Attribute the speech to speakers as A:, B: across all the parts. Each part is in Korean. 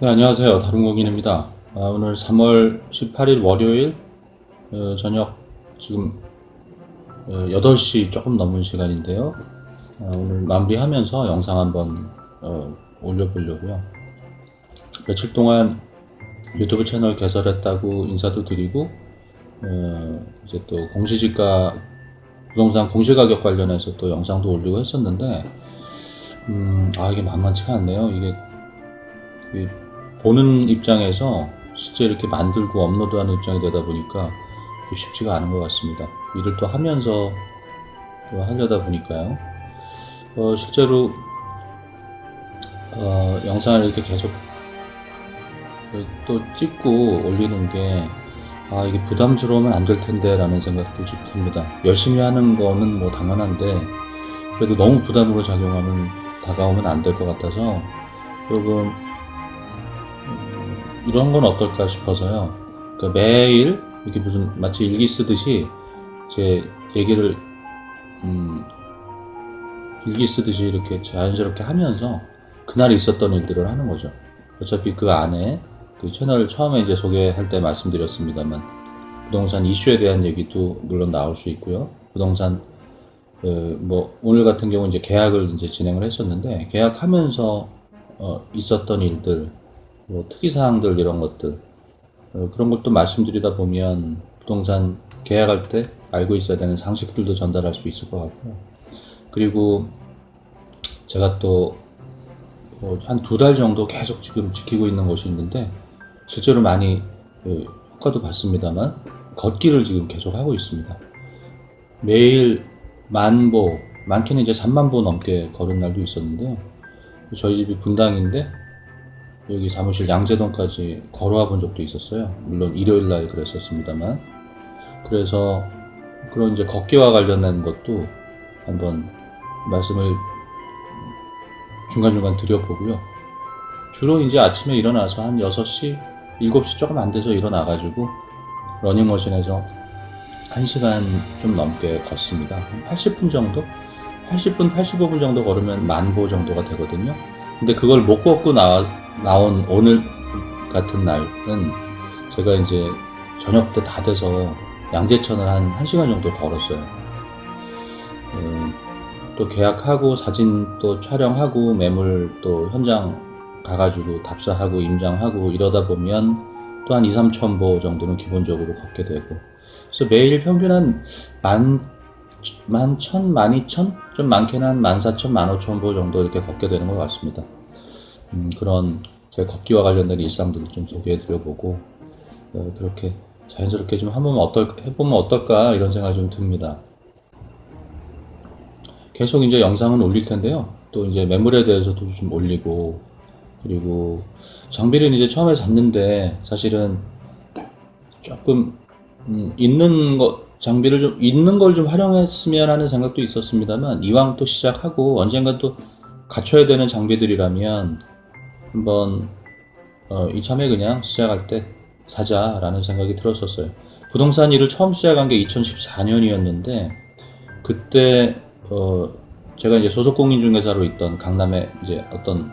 A: 네, 안녕하세요. 다른공인입니다. 아, 오늘 3월 18일 월요일 어, 저녁 지금 어, 8시 조금 넘은 시간인데요. 아, 오늘 마무리하면서 영상 한번 어, 올려보려고요. 며칠 동안 유튜브 채널 개설했다고 인사도 드리고 어, 이제 또 공시지가 부동산 공시가격 관련해서 또 영상도 올리고 했었는데 음, 아 이게 만만치가 않네요. 이게 이 보는 입장에서 실제 이렇게 만들고 업로드하는 입장이 되다 보니까 쉽지가 않은 것 같습니다. 일을 또 하면서 또 하려다 보니까요. 어, 실제로 어, 영상을 이렇게 계속 또 찍고 올리는 게 아, 이게 부담스러우면 안 될 텐데 라는 생각도 좀 듭니다. 열심히 하는 거는 뭐 당연한데 그래도 너무 부담으로 작용하면 다가오면 안 될 것 같아서 조금 이런 건 어떨까 싶어서요. 그러니까 매일 이렇게 무슨 마치 일기 쓰듯이 제 얘기를 음, 일기 쓰듯이 이렇게 자연스럽게 하면서 그날 있었던 일들을 하는 거죠. 어차피 그 안에 그 채널 처음에 이제 소개할 때 말씀드렸습니다만 부동산 이슈에 대한 얘기도 물론 나올 수 있고요. 부동산 그 뭐 오늘 같은 경우 이제 계약을 이제 진행을 했었는데 계약하면서 어, 있었던 일들 뭐 특이사항들 이런 것들 어, 그런 것도 말씀드리다 보면 부동산 계약할 때 알고 있어야 되는 상식들도 전달할 수 있을 것 같고요. 그리고 제가 또 한 두 달 정도 계속 지금 지키고 있는 곳이 있는데 실제로 많이 그, 효과도 봤습니다만 걷기를 지금 계속 하고 있습니다. 매일 만보, 많게는 이제 3만 보 넘게 걸은 날도 있었는데요. 저희 집이 분당인데 여기 사무실 양재동까지 걸어와 본 적도 있었어요. 물론 일요일 날 그랬었습니다만. 그래서 그런 이제 걷기와 관련된 것도 한번 말씀을 중간중간 드려보고요. 주로 이제 아침에 일어나서 한 6시, 7시 조금 안 돼서 일어나가지고 러닝머신에서 1시간 좀 넘게 걷습니다. 한 80분 정도? 80분, 85분 정도 걸으면 만보 정도가 되거든요. 근데 그걸 못 걷고 나, 나온 오늘 같은 날은 제가 이제 저녁 때 다 돼서 양재천을 한 1시간 정도 걸었어요. 음, 또 계약하고 사진 또 촬영하고 매물 또 현장 가가지고 답사하고 임장하고 이러다 보면 또 한 2, 3천 보 정도는 기본적으로 걷게 되고 그래서 매일 평균 한 만, 만 천, 만 이천? 좀 많게는 한 만 사천, 만 오천 보 정도 이렇게 걷게 되는 것 같습니다. 음, 그런 제 걷기와 관련된 일상들을 좀 소개해 드려 보고 어, 그렇게 자연스럽게 좀 한번 어떨, 해보면 어떨까 이런 생각이 좀 듭니다. 계속 이제 영상은 올릴 텐데요. 또 이제 매물에 대해서도 좀 올리고 그리고 장비를 이제 처음에 샀는데 사실은 조금 음, 있는 것 장비를 좀 있는 걸 좀 활용했으면 하는 생각도 있었습니다만 이왕 또 시작하고 언젠가 또 갖춰야 되는 장비들이라면 한번 어, 이참에 그냥 시작할 때 사자라는 생각이 들었었어요. 부동산 일을 처음 시작한 게 2014년이었는데 그때 어, 제가 이제 소속 공인중개사로 있던 강남에 이제 어떤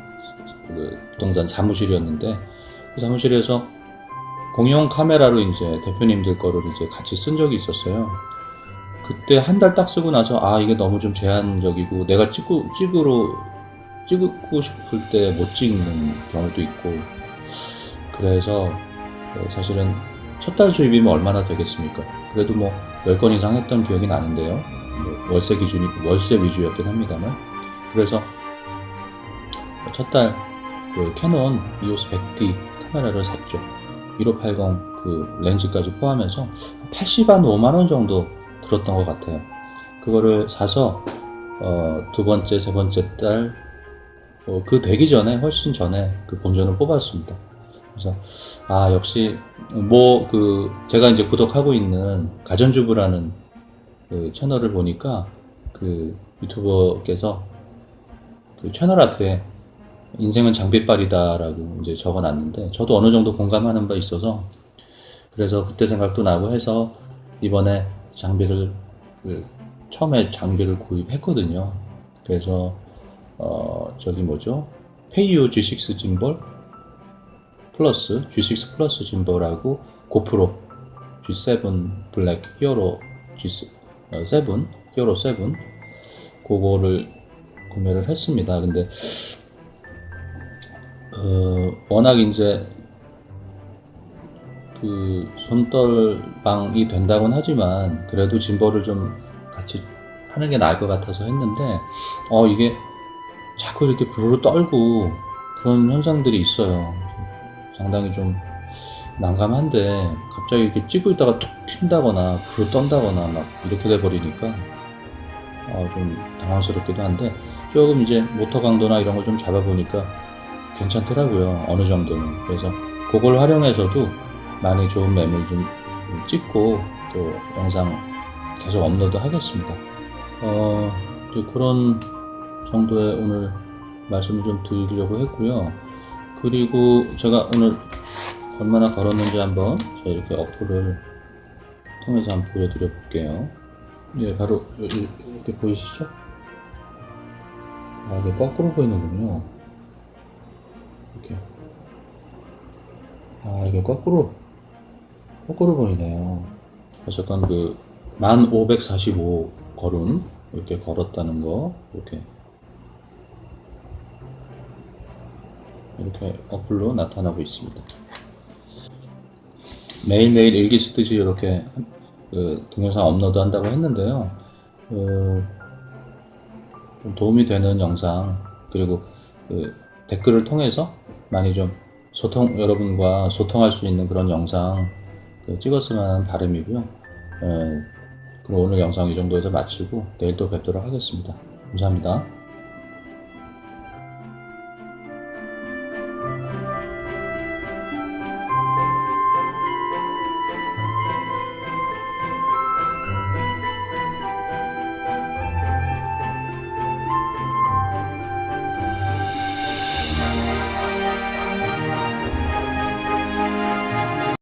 A: 그 부동산 사무실이었는데 그 사무실에서 공용 카메라로 이제 대표님들 거를 이제 같이 쓴 적이 있었어요. 그때 한 달 딱 쓰고 나서 아 이게 너무 좀 제한적이고 내가 찍고 찍으러 찍고 싶을 때 못 찍는 경우도 있고 그래서 어, 사실은 첫 달 수입이면 얼마나 되겠습니까? 그래도 뭐 10건 이상 했던 기억이 나는데요. 뭐 월세 기준이 월세 위주였긴 합니다만 그래서 첫달 그 캐논 EOS 100D 카메라를 샀죠. 1580 그 렌즈까지 포함해서 80한 5만 원 정도 들었던 것 같아요. 그거를 사서 어, 두 번째, 세 번째 달, 어, 그 되기 전에, 훨씬 전에 그 본전을 뽑았습니다. 그래서, 아, 역시, 뭐, 그, 제가 이제 구독하고 있는 가전주부라는 그 채널을 보니까 그 유튜버께서 그 채널 아트에 인생은 장비빨이다라고 이제 적어 놨는데 저도 어느 정도 공감하는 바 있어서 그래서 그때 생각도 나고 해서 이번에 장비를 그 처음에 장비를 구입했거든요. 그래서 어 저기 뭐죠? 페이오 G6 짐볼 플러스 G6 플러스 짐벌하고 고프로 G7 블랙 히어로 G7 어, 7 히어로 7 그거를 구매를 했습니다. 근데 어, 워낙 이제 그 손떨방이 된다고는 하지만 그래도 짐벌을 좀 같이 하는 게 나을 것 같아서 했는데 어 이게 자꾸 이렇게 부르르 떨고 그런 현상들이 있어요. 상당히 좀 난감한데 갑자기 이렇게 찍고 있다가 툭 튄다거나 부르르 떤다거나 막 이렇게 돼 버리니까 어, 좀 당황스럽기도 한데 조금 이제 모터 강도나 이런 걸 좀 잡아보니까 괜찮더라고요. 어느 정도는. 그래서 그걸 활용해서도 많이 좋은 매물 좀 찍고 또 영상 계속 업로드 하겠습니다. 어, 그런 정도의 오늘 말씀을 좀 드리려고 했고요. 그리고 제가 오늘 얼마나 걸었는지 한번 제가 이렇게 어플을 통해서 한번 보여드려 볼게요. 예, 바로 이렇게 보이시죠? 아, 이게 거꾸로 보이는군요. 이렇게. 아, 이게 거꾸로, 거꾸로 보이네요. 어쨌건 그, 1545 걸음, 이렇게 걸었다는 거, 이렇게. 이렇게 어플로 나타나고 있습니다. 매일매일 일기 쓰듯이 이렇게 그 동영상 업로드 한다고 했는데요. 어, 좀 도움이 되는 영상 그리고 그 댓글을 통해서 많이 좀 소통 여러분과 소통할 수 있는 그런 영상 그 찍었으면 하는 바람이고요. 어, 그럼 오늘 영상 이 정도에서 마치고 내일 또 뵙도록 하겠습니다. 감사합니다.